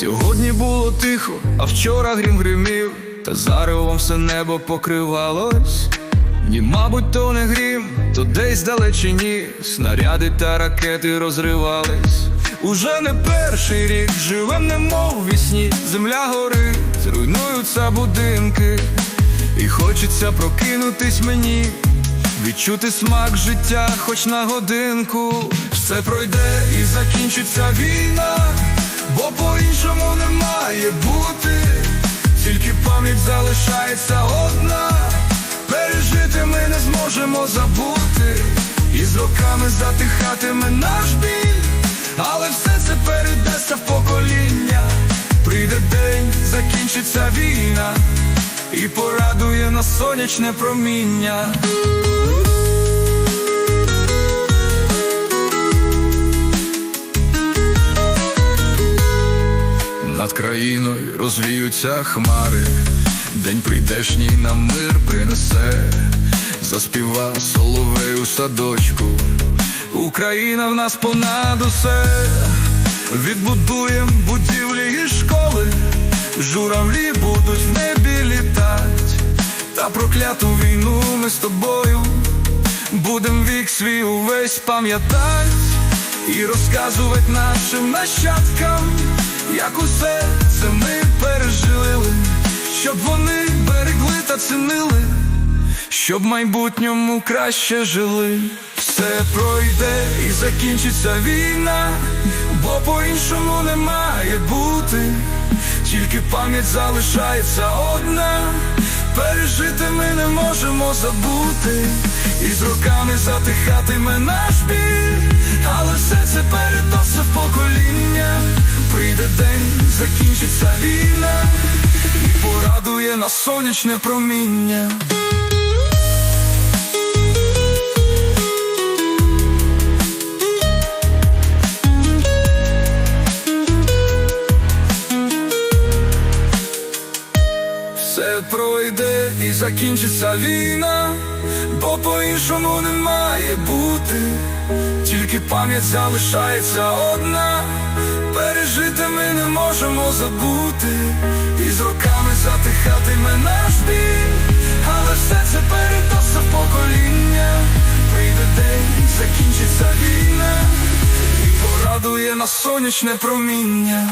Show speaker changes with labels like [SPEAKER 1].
[SPEAKER 1] Сьогодні було тихо, а вчора грім гримів, та заревом все небо покривалось. Ні, мабуть, то не грім, то десь далечині снаряди та ракети розривались. Уже не перший рік живем, немов вісні, земля горить, руйнуються будинки, і хочеться прокинутись мені, відчути смак життя, хоч на годинку. Все пройде і закінчиться війна, по-іншому не має бути, тільки пам'ять залишається одна. Пережити ми не зможемо забути, і з роками затихатиме наш біль, але все це передасться в покоління. Прийде день, закінчиться війна, і порадує нас сонячне проміння. Розвіються хмари, день прийдешній нам мир принесе, заспіва соловей у садочку, Україна в нас понад усе, відбудуєм будівлі і школи, журавлі будуть в небі літать, та прокляту війну ми з тобою будем вік свій увесь пам'ятать. І розказувати нашим нащадкам, як усе це ми пережили, щоб вони берегли та цінили, щоб в майбутньому краще жили. Все пройде і закінчиться війна, бо по-іншому не має бути, тільки пам'ять залишається одна. Пережити ми не можемо забути, і з роками затихатиме наш біль, але все це передасться в покоління. Закінчиться війна, і порадує нас сонячне проміння. Все пройде і закінчиться війна, бо по-іншому не має бути, тільки пам'ять залишається одна. Пережити ми не можемо забути, і з роками затихатиме наш біль, але все це передасться покоління. Прийде день, закінчиться війна, і порадує нас сонячне проміння.